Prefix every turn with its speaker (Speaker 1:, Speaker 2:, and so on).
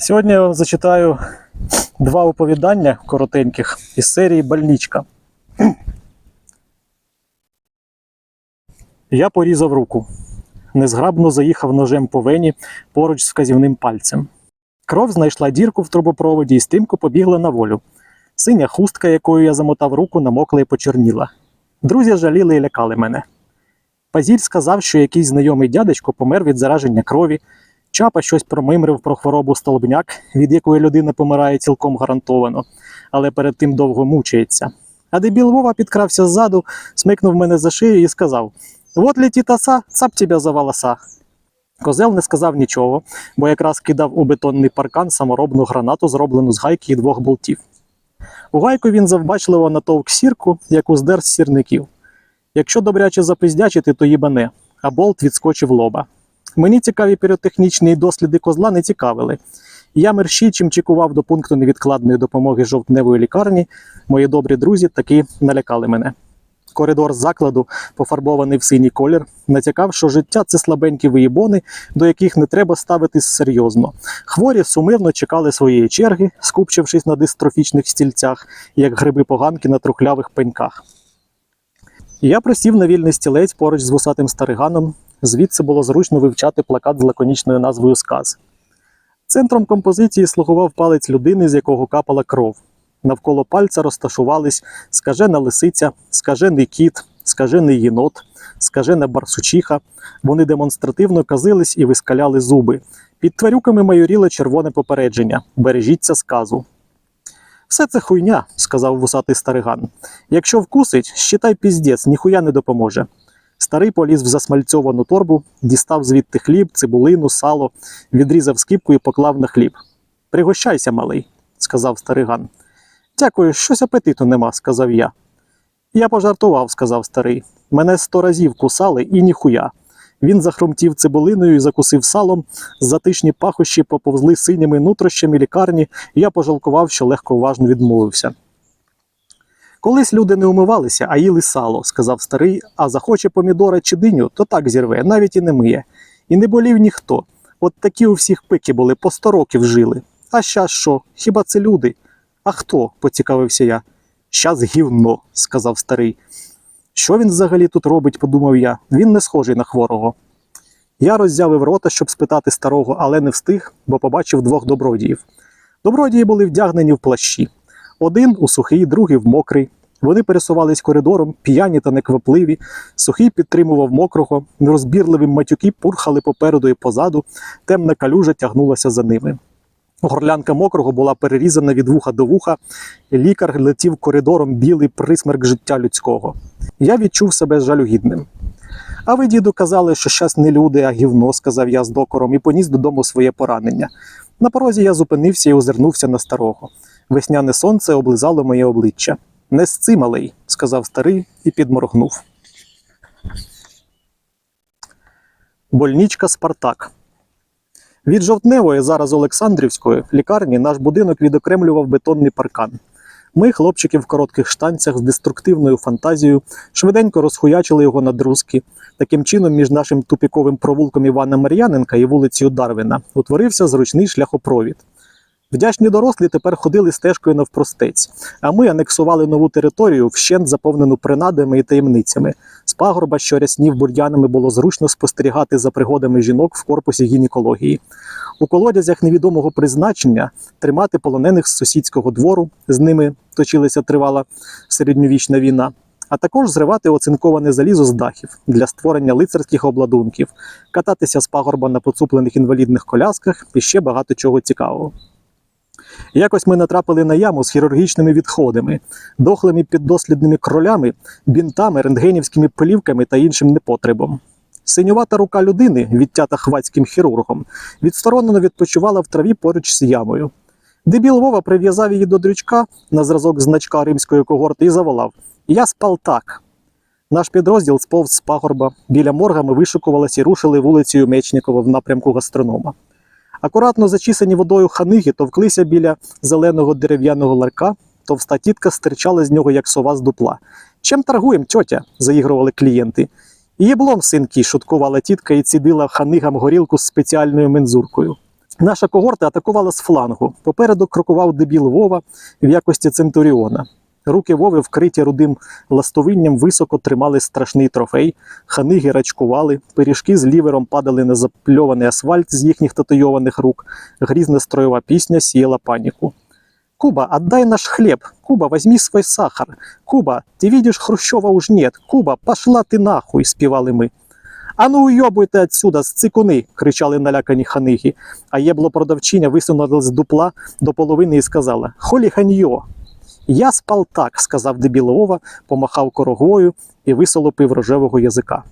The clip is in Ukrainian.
Speaker 1: Сьогодні я вам зачитаю два оповідання коротеньких із серії Больничка. Я порізав руку. Незграбно заїхав ножем по вені поруч з вказівним пальцем. Кров знайшла дірку в трубопроводі і стрімко побігла на волю. Синя хустка, якою я замотав руку, намокла і почорніла. Друзі жаліли і лякали мене. Пазіль сказав, що якийсь знайомий дядечко помер від зараження крові. Чапа щось промимрив про хворобу столбняк, від якої людина помирає цілком гарантовано, але перед тим довго мучається. А дебіл Вова підкрався ззаду, смикнув мене за шию і сказав: Вот летить оса, цап тебе за волоса. Козел не сказав нічого, бо якраз кидав у бетонний паркан саморобну гранату, зроблену з гайки і двох болтів. У гайку він завбачливо натовк сірку, яку здер з сірників. Якщо добряче запиздячити, то їбане, а болт відскочив лоба. Мені цікаві піротехнічні досліди козла не цікавили. Я мерщій чекував до пункту невідкладної допомоги жовтневої лікарні, мої добрі друзі таки налякали мене. Коридор закладу, пофарбований в синій колір, натякав, що життя це слабенькі виїбони, до яких не треба ставитись серйозно. Хворі сумирно чекали своєї черги, скупчившись на дистрофічних стільцях, як гриби поганки на трухлявих пеньках. Я присів на вільний стілець поруч з вусатим стариганом, звідси було зручно вивчати плакат з лаконічною назвою Сказ. Центром композиції слугував палець людини, з якого капала кров. Навколо пальця розташувались скажена лисиця, скажений кіт, скажений єнот, скажена барсучиха. Вони демонстративно казились і вискаляли зуби. Під тварюками майоріло червоне попередження бережіться сказу. Все це хуйня, сказав вусатий стариган. Якщо вкусить, щитай піздець, ніхуя не допоможе. Старий поліз в засмальцьовану торбу, дістав звідти хліб, цибулину, сало, відрізав скипку і поклав на хліб. Пригощайся, малий, сказав стариган. Дякую, щось апетиту нема, сказав я. Я пожартував, сказав старий. Мене сто разів кусали і ніхуя. Він захромтів цибулиною і закусив салом, затишні пахощі поповзли синіми нутрощами лікарні, я пожалкував, що легко уважно відмовився. Колись люди не умивалися, а їли сало, сказав старий, а захоче помідора чи диню, то так зірве, навіть і не миє. І не болів ніхто. От такі у всіх пики були, по сто років жили. А щас що? Хіба це люди? А хто? поцікавився я. Щас гівно, сказав старий. Що він взагалі тут робить, подумав я. Він не схожий на хворого. Я роззявив рота, щоб спитати старого, але не встиг, бо побачив двох добродіїв. Добродії були вдягнені в плащі. Один у сухий, другий в мокрий. Вони пересувались коридором, п'яні та неквапливі. Сухий підтримував мокрого, нерозбірливі матюки пурхали попереду і позаду, темна калюжа тягнулася за ними. Горлянка мокрого була перерізана від вуха до вуха, лікар летів коридором білий присмерк життя людського. Я відчув себе жалюгідним. А ви, діду, казали, що щас не люди, а гівно, сказав я з докором і поніс додому своє поранення. На порозі я зупинився і озирнувся на старого. Весняне сонце облизало моє обличчя. Не сци, малий, сказав старий і підморгнув. Больничка Спартак. Від жовтневої, зараз Олександрівської, лікарні наш будинок відокремлював бетонний паркан. Ми, хлопчики в коротких штанцях з деструктивною фантазією, швиденько розхуячили його на друзки. Таким чином, між нашим тупіковим провулком Івана Мар'яненка і вулицею Дарвіна утворився зручний шляхопровід. Вдячні дорослі тепер ходили стежкою навпростець, а ми анексували нову територію, вщент заповнену принадами і таємницями. З пагорба, що ряснів бур'янами, було зручно спостерігати за пригодами жінок в корпусі гінекології. У колодязях невідомого призначення тримати полонених з сусідського двору, з ними точилася тривала середньовічна війна, а також зривати оцинковане залізо з дахів для створення лицарських обладунків, кататися з пагорба на поцуплених інвалідних колясках і ще багато чого цікавого. Якось ми натрапили на яму з хірургічними відходами, дохлими піддослідними кролями, бінтами, рентгенівськими плівками та іншим непотребом. Синювата рука людини, відтята хвацьким хірургом, відсторонено відпочивала в траві поруч з ямою. Дебіл Вова прив'язав її до дрючка на зразок значка римської когорти і заволав: Я спав так. Наш підрозділ сповз з пагорба. Біля морга ми вишукувалися і рушили вулицею Мечникова в напрямку гастронома. Акуратно зачисані водою ханиги товклися біля зеленого дерев'яного ларка, товста тітка стирчала з нього, як сова з дупла. Чим торгуєм, тьотя? заігрували клієнти. Єблом, синки, шуткувала тітка і цідила ханигам горілку з спеціальною мензуркою. Наша когорта атакувала з флангу. Попереду крокував дебіл Вова в якості центуріона. Руки Вови, вкриті рудим ластовинням, високо тримали страшний трофей, ханиги рачкували, пиріжки з лівером падали на запльований асфальт з їхніх татуйованих рук. Грізна строєва пісня сіяла паніку. Куба, отдай наш хлеб. Куба, возьми свой сахар. Куба, ты видишь, Хрущева уж нет. Куба, пошла ти нахуй, співали ми. А ну уйобуйте отсюда, цикуни, кричали налякані ханиги. А єбло продавчиня висунула з дупла до половини і сказала: Холі ханьо. Я спал так, сказав Дебілова, помахав корогою і висолопив рожевого язика.